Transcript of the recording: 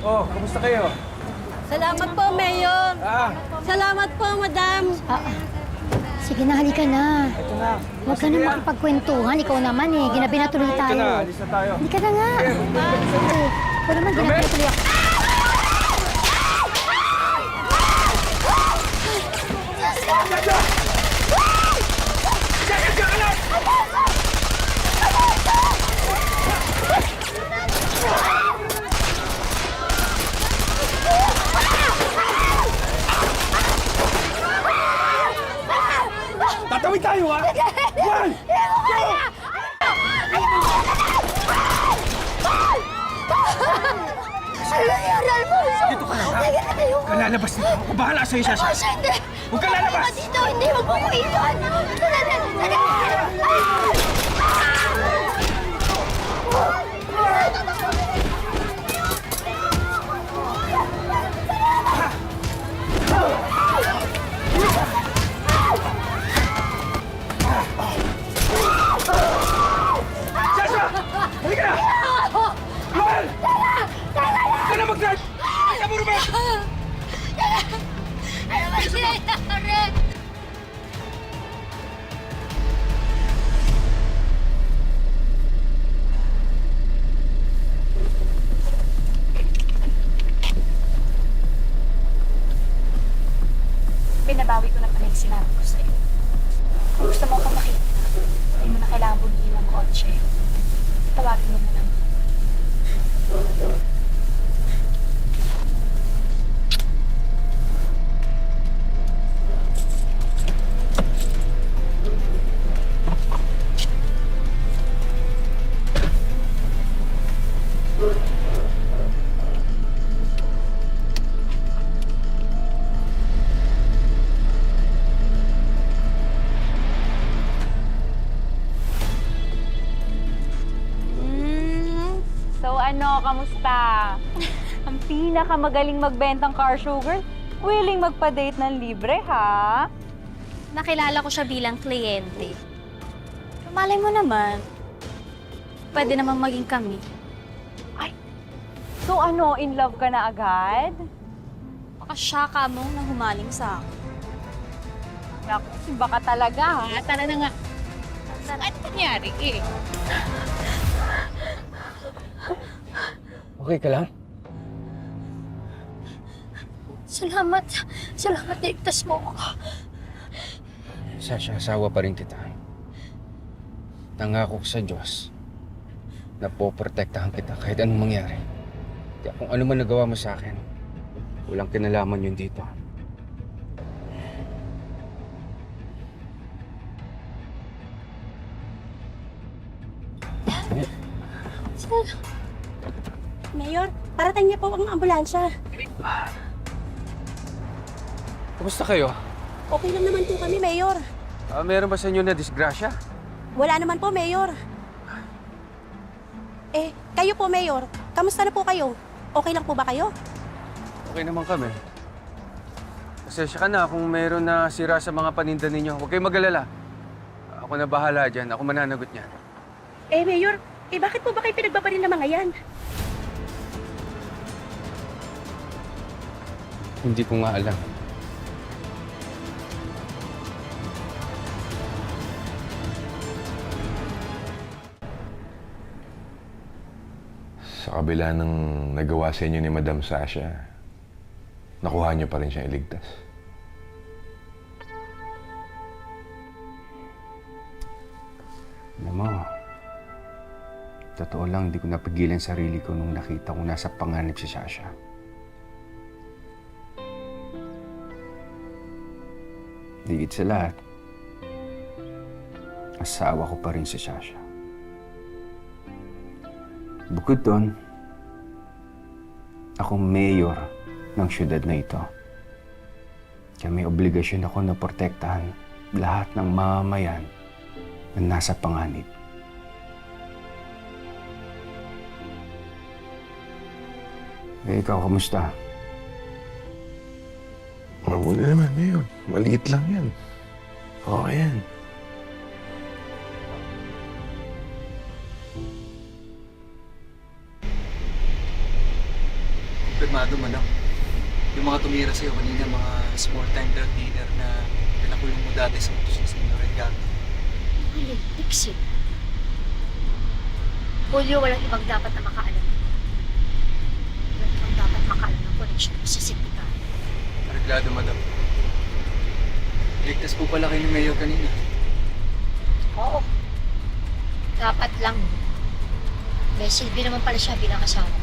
Oh, kamusta kayo? Salamat po, Mayor. Ah, Salamat po, Madam. Ah, sige na, halika na. ito na. Huwag ka na ah. makipagkwentuhan. Ikaw naman eh. Ginabi na tuloy Ito tayo. na, alis na tayo. Halika na nga. Sige. Ikaw naman, ginabi na tuloy ako. Tatawid tayo, ha? One! Dito ka lang, ha? Huwag ka lalabas dito. Ako bahala sa'yo, Sasha. hindi. Huwag ka lalabas! Dito, hindi. Huwag mo ko iwan. Sasha! Ano ba sinayari? Binabawi ko na pala yung sinabi ko sa'yo. Ano, kamusta? Ang pinakamagaling magbentang car sugar, willing magpa-date ng libre, ha? Nakilala ko siya bilang kliyente. Pero malay mo naman, pwede naman maging kami. So ano, in love ka na agad? Baka siya ka mo na humaling sa akin. Naku, baka talaga, ha? Tara na nga. Ano nangyari, eh? Okay ka lang? Salamat. Salamat na igtas mo ako. Sasha, asawa pa rin kita. Nangako ko sa Diyos na poprotektahan kita kahit anong mangyari. Kaya kung ano man nagawa mo sa akin, walang kinalaman yun dito. Mayor, parating niya po ang ambulansya. Kumusta kayo? Okay lang naman po kami, Mayor. Ah, meron ba sa inyo na disgrasya? Wala naman po, Mayor. Eh, kayo po, Mayor. Kamusta na po kayo? Okay lang po ba kayo? Okay naman kami. Pasensya ka na kung meron na sira sa mga paninda ninyo. Huwag kayong mag-alala. Ako na bahala dyan. Ako mananagot niyan. Eh, Mayor, eh bakit po ba kayo pinagbabaril ng mga yan? Hindi ko nga alam. Sa kabila ng nagawa sa inyo ni Madam Sasha, nakuha niyo pa rin siyang iligtas. Alam mo, totoo lang, hindi ko napigilan sarili ko nung nakita ko nasa panganib si Sasha. Higit sa lahat, asawa ko pa rin si Sasha. Bukod doon, ako mayor ng syudad na ito. Kaya may obligasyon ako na protektahan lahat ng mamamayan na nasa panganib. Eh, ikaw, kamusta? Mabuti naman ngayon. Maliit lang yan. Okay yan. kumpirmado, madam. Yung mga tumira sa'yo kanina, mga small-time drug dealer na pinakulong mo dati sa utos ni Senyor Edgardo. Ay, Dixie. Julio, walang ibang dapat na makaalam. Walang ibang dapat makaalam ng connection mo sa sindikato. Arreglado, madam. Ligtas po pala kayo ni Mayor kanina. Oo. Dapat lang. May silbi naman pala siya bilang asawa.